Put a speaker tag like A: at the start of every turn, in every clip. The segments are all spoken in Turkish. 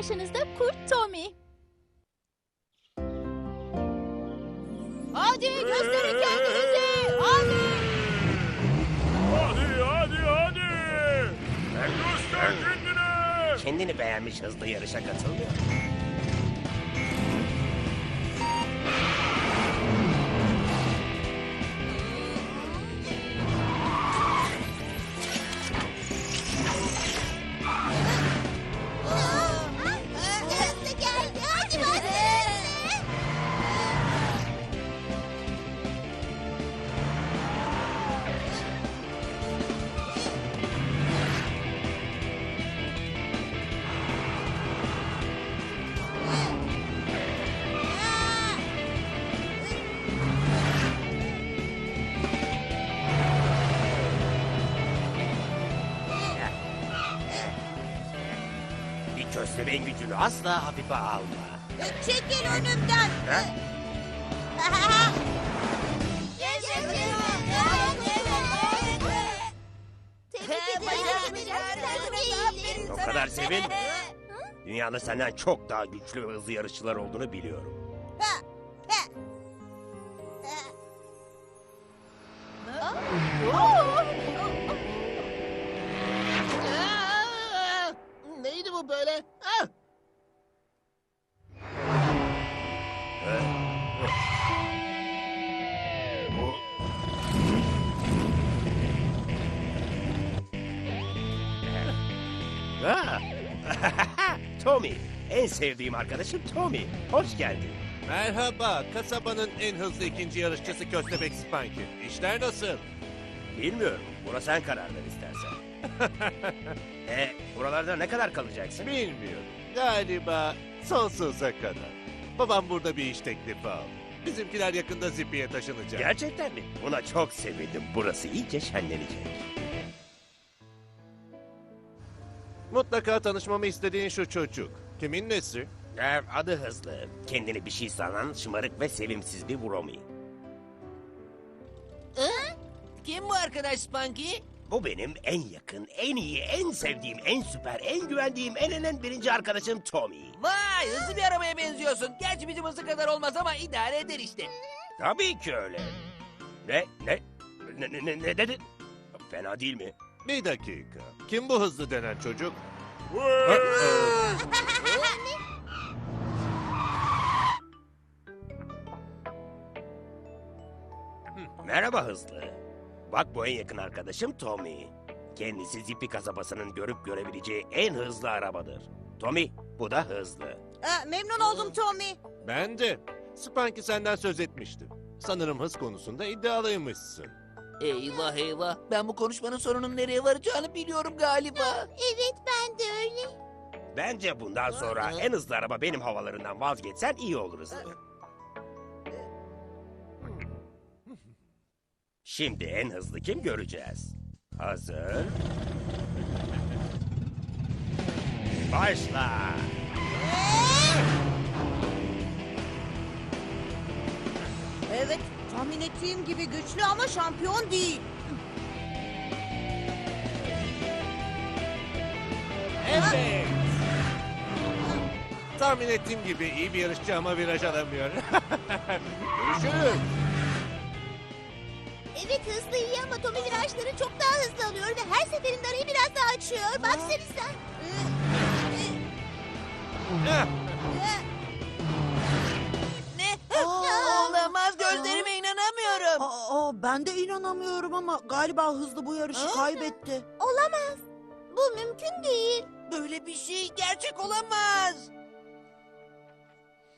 A: Karşınızda Kurt Tommy.
B: Hadi gösterin kendinizi. Hadi.
C: Hadi hadi hadi. Göster kendini.
D: Kendini beğenmiş hızlı yarışa katılmıyor. Köstebeğin gücünü asla hafife alma.
B: Çekil önümden.
D: Ha? O kadar sevin. Dünyada senden çok daha güçlü ve hızlı yarışçılar olduğunu biliyorum. Ha! Tommy, en sevdiğim arkadaşım Tommy. Hoş geldin.
E: Merhaba, kasabanın en hızlı ikinci yarışçısı Köstebek Spanky. İşler nasıl?
D: Bilmiyorum, buna sen karar ver istersen. e, buralarda ne kadar kalacaksın?
E: Bilmiyorum. Galiba sonsuza kadar. Babam burada bir iş teklifi aldı. Bizimkiler yakında Zipi'ye taşınacak.
D: Gerçekten mi? Buna çok sevindim. Burası iyice şenlenecek.
E: Mutlaka tanışmamı istediğin şu çocuk. Kimin nesi?
D: Er, adı hızlı. Kendini bir şey sanan şımarık ve sevimsiz bir Vromi.
F: Kim bu arkadaş Spunky?
D: Bu benim en yakın, en iyi, en sevdiğim, en süper, en güvendiğim, en en en birinci arkadaşım Tommy.
F: Vay hızlı bir arabaya benziyorsun. Gerçi bizim hızı kadar olmaz ama idare eder işte.
D: Tabii ki öyle. Ne, ne, ne, ne, ne, ne dedin? Fena değil mi?
E: Bir dakika. Kim bu hızlı denen çocuk?
D: Merhaba hızlı. Bak bu en yakın arkadaşım Tommy. Kendisi Zipi kasabasının görüp görebileceği en hızlı arabadır. Tommy, bu da hızlı.
B: Memnun oldum Tommy.
E: Ben de. Spanky senden söz etmişti. Sanırım hız konusunda iddialıymışsın.
F: Eyvah eyvah. Ben bu konuşmanın sonunun nereye varacağını biliyorum galiba.
B: Evet ben de öyle.
D: Bence bundan sonra en hızlı araba benim havalarından vazgeçsen iyi olur hızlı. Şimdi en hızlı kim göreceğiz? Hazır. Başla.
B: Evet tahmin ettiğim gibi güçlü ama şampiyon değil.
E: Evet. Tahmin ettiğim gibi iyi bir yarışçı ama viraj alamıyor. Görüşürüz.
B: Evet hızlı iyi ama Tommy virajları çok daha hızlı alıyor ve her seferinde arayı biraz daha açıyor. Baksana sen.
E: Heh,
G: Aa, ben de inanamıyorum ama galiba hızlı bu yarışı
F: Aa.
G: kaybetti.
B: Olamaz. Bu mümkün değil.
F: Böyle bir şey gerçek olamaz.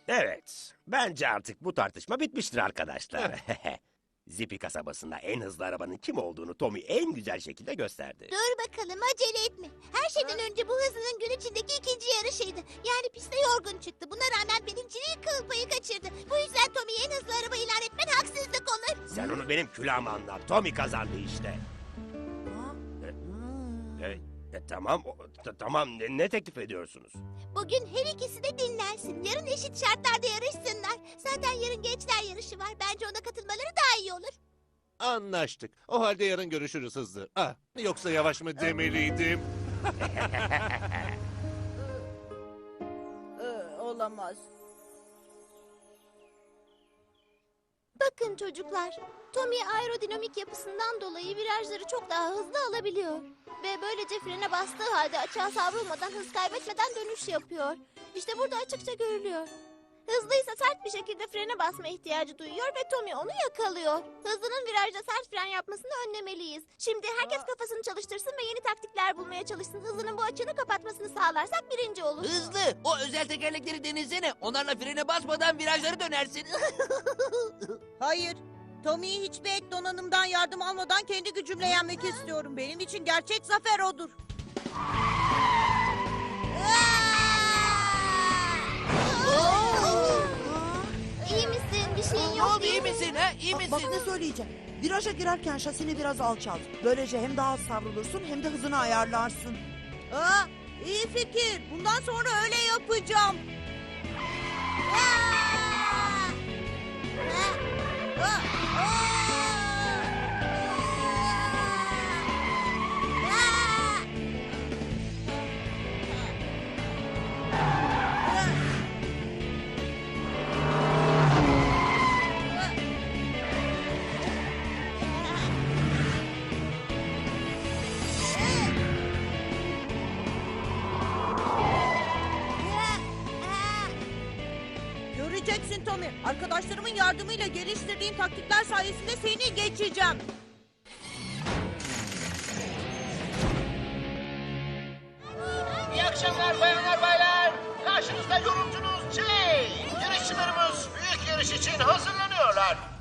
D: Evet. Bence artık bu tartışma bitmiştir arkadaşlar. Zipi kasabasında en hızlı arabanın kim olduğunu Tommy en güzel şekilde gösterdi.
B: Dur bakalım acele etme. Her şeyden önce bu hızlının gün içindeki ikinci yarışıydı. Yani pistte yorgun çıktı. Buna rağmen birinciliği kıl payı kaçırdı. Bu yüzden Tommy'ye en hızlı araba ilan etmen haksızlık olur.
D: Sen onu benim külahıma anlat. Tommy kazandı işte. E, e, tamam, o- ta- tamam. Ne, ne teklif ediyorsunuz?
B: Bugün her ikisi de dinlensin. Yarın eşit şartlarda yarışsınlar. Zaten yarın gençler yarışı var. Bence ona katılmaları daha iyi olur.
E: Anlaştık. O halde yarın görüşürüz hızlı. Ah, yoksa yavaş mı demeliydim?
G: olamaz.
B: Bakın çocuklar, Tommy aerodinamik yapısından dolayı virajları çok daha hızlı alabiliyor. Ve böylece frene bastığı halde açığa savrulmadan hız kaybetmeden dönüş yapıyor. İşte burada açıkça görülüyor. Hızlıysa sert bir şekilde frene basma ihtiyacı duyuyor ve Tommy onu yakalıyor. Hızlının virajda sert fren yapmasını önlemeliyiz. Şimdi herkes kafasını çalıştırsın ve yeni taktikler bulmaya çalışsın. Hızlının bu açığını kapatmasını sağlarsak birinci olur.
F: Hızlı. O özel tekerlekleri denesene. Onlarla frene basmadan virajları dönersin.
G: Hayır. Tommy'yi hiçbir ek donanımdan yardım almadan kendi gücümle yenmek istiyorum. Benim için gerçek zafer odur.
B: Mi?
F: misin? İyi
G: Bak, ne söyleyeceğim. Viraja girerken şasini biraz alçalt. Böylece hem daha az savrulursun hem de hızını ayarlarsın. Aa, iyi fikir. Bundan sonra öyle yapacağım. Tommy. Arkadaşlarımın yardımıyla geliştirdiğim taktikler sayesinde seni geçeceğim.
A: İyi akşamlar bayanlar baylar. Karşınızda yorumcunuz Jay. Yarışçılarımız büyük yarış için hazırlanıyorlar.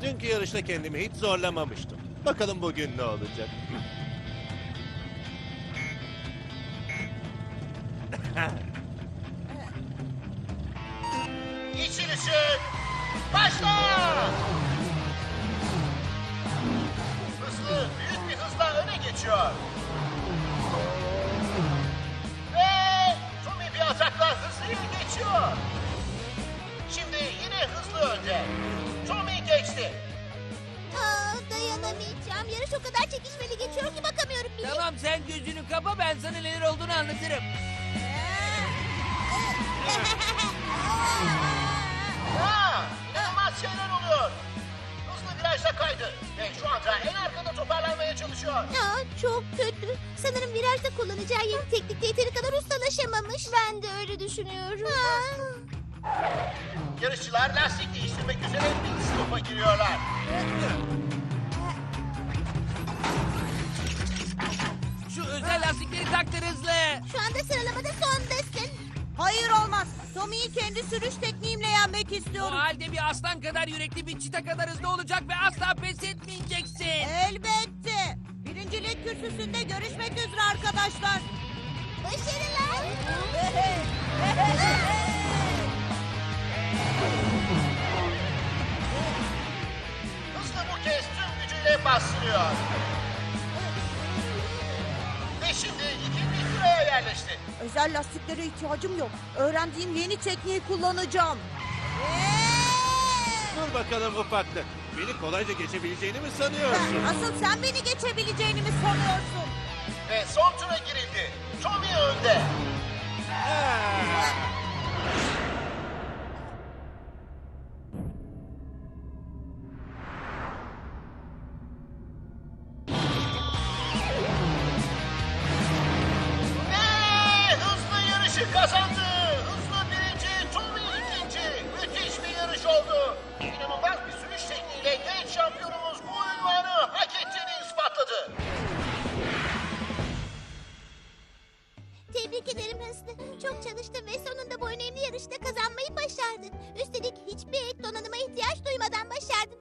E: Dünkü yarışta kendimi hiç zorlamamıştım. Bakalım bugün ne olacak.
A: İçilişin başla. Hızlı, büyük bir hızla öne geçiyor. Ve Tommy bir atakla hızlıyı geçiyor. Şimdi yine hızlı önde.
B: Yarış o kadar çekişmeli geçiyor ki bakamıyorum bile.
F: Tamam sen gözünü kapa ben sana neler olduğunu anlatırım.
A: Aa, inanılmaz şeyler oluyor. Hızlı virajda kaydı ve şu anda en arkada toparlanmaya çalışıyor.
B: Aa, çok kötü. Sanırım virajda kullanacağı yeni teknikte yeteri kadar ustalaşamamış. Ben de öyle düşünüyorum.
A: Yarışçılar lastik değiştirmek üzere pit stop'a giriyorlar.
F: Şu özel lastikleri taktır hızlı.
B: Şu anda sıralamada sondasın.
G: Hayır olmaz. Tommy'yi kendi sürüş tekniğimle yenmek
F: O
G: istiyorum.
F: halde bir aslan kadar yürekli bir çita kadar hızlı olacak ve asla pes etmeyeceksin.
G: Elbette. Birincilik kürsüsünde görüşmek üzere arkadaşlar.
B: Başarılar.
A: Hızlı bu kez tüm gücüyle bastırıyor. Yerleşti.
G: Özel lastiklere ihtiyacım yok. Öğrendiğim yeni tekniği kullanacağım.
E: Dur bakalım ufaklık. Beni kolayca geçebileceğini mi sanıyorsun?
G: Asıl sen beni geçebileceğini mi sanıyorsun?
A: Ve son tura girildi. Tommy önde. Ve
B: Tebrik ederim Hızlı. Çok çalıştın ve sonunda bu önemli yarışta kazanmayı başardın. Üstelik hiçbir ek donanıma ihtiyaç duymadan başardın.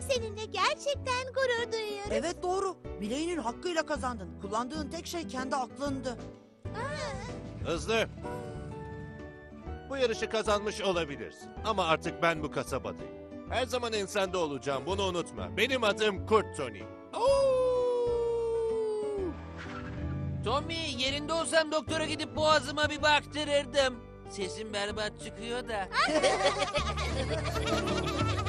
B: Seninle gerçekten gurur duyuyorum.
G: Evet doğru. Bileğinin hakkıyla kazandın. Kullandığın tek şey kendi aklındı.
E: Hızlı. Bu yarışı kazanmış olabilirsin. Ama artık ben bu kasabadayım. Her zaman insanda olacağım bunu unutma. Benim adım Kurt Tony.
F: Tommy yerinde olsam doktora gidip boğazıma bir baktırırdım. Sesim berbat çıkıyor da.